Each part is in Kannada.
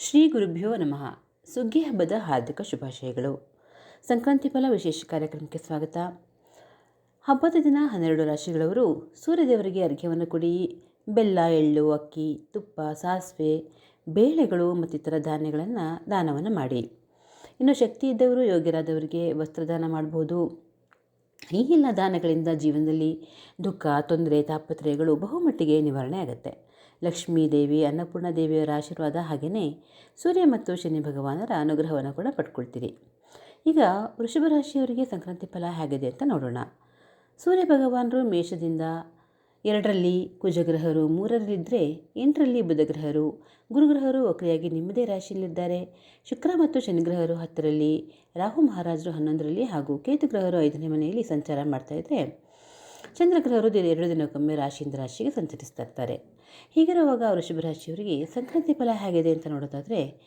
ಶ್ರೀ ಗುರುಭ್ಯೋ ನಮಃ. ಸುಗ್ಗಿ ಹಬ್ಬದ ಹಾರ್ದಿಕ ಶುಭಾಶಯಗಳು. ಸಂಕ್ರಾಂತಿ ಫಲ ವಿಶೇಷ ಕಾರ್ಯಕ್ರಮಕ್ಕೆ ಸ್ವಾಗತ. ಹಬ್ಬದ ದಿನ ಹನ್ನೆರಡು ರಾಶಿಗಳವರು ಸೂರ್ಯದೇವರಿಗೆ ಅರ್ಘ್ಯವನ್ನು ಕೊಡಿ. ಬೆಲ್ಲ, ಎಳ್ಳು, ಅಕ್ಕಿ, ತುಪ್ಪ, ಸಾಸಿವೆ, ಬೇಳೆಗಳು ಮತ್ತಿತರ ಧಾನ್ಯಗಳನ್ನು ದಾನವನ್ನು ಮಾಡಿ. ಇನ್ನು ಶಕ್ತಿ ಇದ್ದವರು ಯೋಗ್ಯರಾದವರಿಗೆ ವಸ್ತ್ರದಾನ ಮಾಡ್ಬೋದು. ಈ ಎಲ್ಲ ದಾನಗಳಿಂದ ಜೀವನದಲ್ಲಿ ದುಃಖ, ತೊಂದರೆ, ತಾಪತ್ರಯಗಳು ಬಹುಮಟ್ಟಿಗೆ ನಿವಾರಣೆ ಆಗುತ್ತೆ. ಲಕ್ಷ್ಮೀ ದೇವಿ ಅನ್ನಪೂರ್ಣ ದೇವಿಯವರ ಆಶೀರ್ವಾದ ಹಾಗೆಯೇ ಸೂರ್ಯ ಮತ್ತು ಶನಿ ಭಗವಾನರ ಅನುಗ್ರಹವನ್ನು ಕೂಡ ಪಡ್ಕೊಳ್ತೀರಿ. ಈಗ ವೃಷಭ ರಾಶಿಯವರಿಗೆ ಸಂಕ್ರಾಂತಿ ಫಲ ಹೇಗಿದೆ ಅಂತ ನೋಡೋಣ. ಸೂರ್ಯ ಭಗವಾನರು ಮೇಷದಿಂದ ಎರಡರಲ್ಲಿ ಕುಜಗ್ರಹರು ಮೂರರಲ್ಲಿದ್ದರೆ ಎಂಟರಲ್ಲಿ ಬುಧಗ್ರಹರು. ಗುರುಗ್ರಹರು ವಕ್ರಿಯಾಗಿ ನಿಮ್ಮದೇ ರಾಶಿಯಲ್ಲಿದ್ದಾರೆ. ಶುಕ್ರ ಮತ್ತು ಶನಿಗ್ರಹರು ಹತ್ತರಲ್ಲಿ, ರಾಹು ಮಹಾರಾಜರು ಹನ್ನೊಂದರಲ್ಲಿ ಹಾಗೂ ಕೇತುಗ್ರಹರು ಐದನೇ ಮನೆಯಲ್ಲಿ ಸಂಚಾರ ಮಾಡ್ತಾಯಿದ್ರೆ ಚಂದ್ರಗ್ರಹರು ಎರಡು ದಿನಕ್ಕೊಮ್ಮೆ ರಾಶಿಯಿಂದ ರಾಶಿಗೆ ಸಂಚರಿಸ್ತಾ ಇರ್ತಾರೆ. ಹೀಗಿರುವಾಗ ವೃಷಭ ರಾಶಿಯವರಿಗೆ ಸಂಕ್ರಾಂತಿ ಫಲ ಹೇಗಿದೆ ಅಂತ ನೋಡೋದಾದರೆ,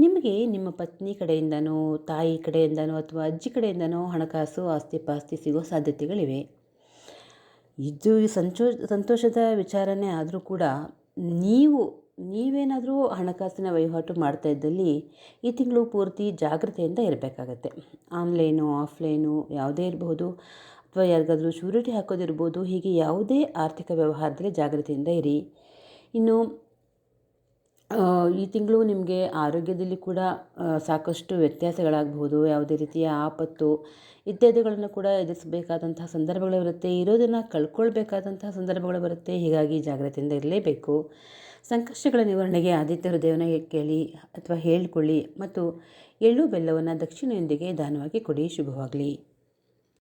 ನಿಮಗೆ ನಿಮ್ಮ ಪತ್ನಿ ಕಡೆಯಿಂದನೋ, ತಾಯಿ ಕಡೆಯಿಂದನೋ ಅಥವಾ ಅಜ್ಜಿ ಕಡೆಯಿಂದನೋ ಹಣಕಾಸು ಆಸ್ತಿ ಪಾಸ್ತಿ ಸಿಗೋ ಸಾಧ್ಯತೆಗಳಿವೆ. ಇದು ಸಂಚೋ ಸಂತೋಷದ ವಿಚಾರನೇ ಆದರೂ ಕೂಡ ನೀವು, ನೀವೇನಾದರೂ ಹಣಕಾಸಿನ ವಹಿವಾಟು ಮಾಡ್ತಾ ಇದ್ದಲ್ಲಿ ಈ ತಿಂಗಳು ಪೂರ್ತಿ ಜಾಗ್ರತೆಯಿಂದ ಇರಬೇಕಾಗತ್ತೆ. ಆನ್ಲೈನು, ಆಫ್ಲೈನು ಯಾವುದೇ ಇರಬಹುದು. ಅಥವಾ ಯಾರಿಗಾದರೂ ಶ್ಯೂರಿಟಿ ಹಾಕೋದಿರ್ಬೋದು, ಹೀಗೆ ಯಾವುದೇ ಆರ್ಥಿಕ ವ್ಯವಹಾರದಲ್ಲಿ ಜಾಗ್ರತೆಯಿಂದ ಇರಿ. ಇನ್ನು ಈ ತಿಂಗಳು ನಿಮಗೆ ಆರೋಗ್ಯದಲ್ಲಿ ಕೂಡ ಸಾಕಷ್ಟು ವ್ಯತ್ಯಾಸಗಳಾಗಬಹುದು, ಯಾವುದೇ ರೀತಿಯ ಆಪತ್ತು ಇತ್ಯಾದಿಗಳನ್ನು ಕೂಡ ಎದುರಿಸಬೇಕಾದಂತಹ ಸಂದರ್ಭಗಳು ಬರುತ್ತೆ. ಇರೋದನ್ನು ಕಳ್ಕೊಳ್ಬೇಕಾದಂತಹ ಸಂದರ್ಭಗಳು ಬರುತ್ತೆ. ಹೀಗಾಗಿ ಜಾಗ್ರತೆಯಿಂದ ಇರಲೇಬೇಕು. ಸಂಕಷ್ಟಗಳ ನಿವಾರಣೆಗೆ ಆದಿತ್ಯ ಹೃದಯವನ್ನು ಕೇಳಿ ಅಥವಾ ಹೇಳಿಕೊಳ್ಳಿ ಮತ್ತು ಎಳ್ಳು ಬೆಲ್ಲವನ್ನು ದಕ್ಷಿಣೆಯೊಂದಿಗೆ ದಾನವಾಗಿ ಕೊಡಿ. ಶುಭವಾಗಲಿ.